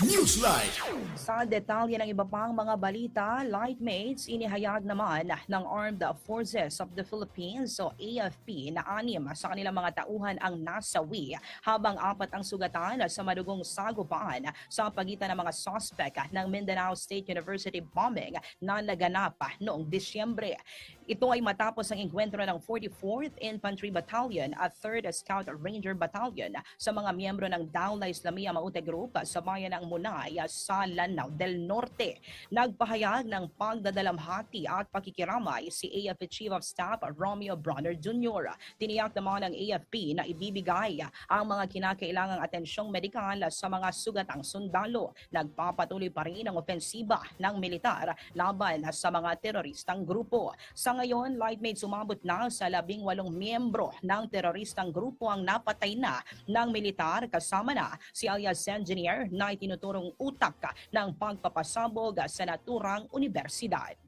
Newsline. Sa detalye ng iba pang mga balita, Lightmates inihayag naman ng Armed Forces of the Philippines o AFP na anim sa kanilang mga tauhan ang nasawi habang apat ang sugatan sa madugong sagupaan sa pagitan ng mga suspect ng Mindanao State University bombing na naganap noong Disyembre. Ito ay matapos ang enkwentro ng 44th Infantry Battalion at 3rd Scout Ranger Battalion sa mga miyembro ng Daula Islamia Maute Group sa bayan ng Munay sa Lanao del Norte. Nagpahayag ng pagdadalamhati at pakikiramay si AFP Chief of Staff Romeo Bronner Jr. Tiniyak naman ng AFP na ibibigay ang mga kinakailangang atensyong medikal sa mga sugatang sundalo. Nagpapatuloy pa rin ang ofensiba ng militar laban sa mga teroristang grupo. Sa ngayon, Lightmates umabot na sa labing walong miyembro ng teroristang grupo ang napatay na ng militar kasama na si alias engineer na itinuturong utak ng pagpapasabog sa naturang universidad.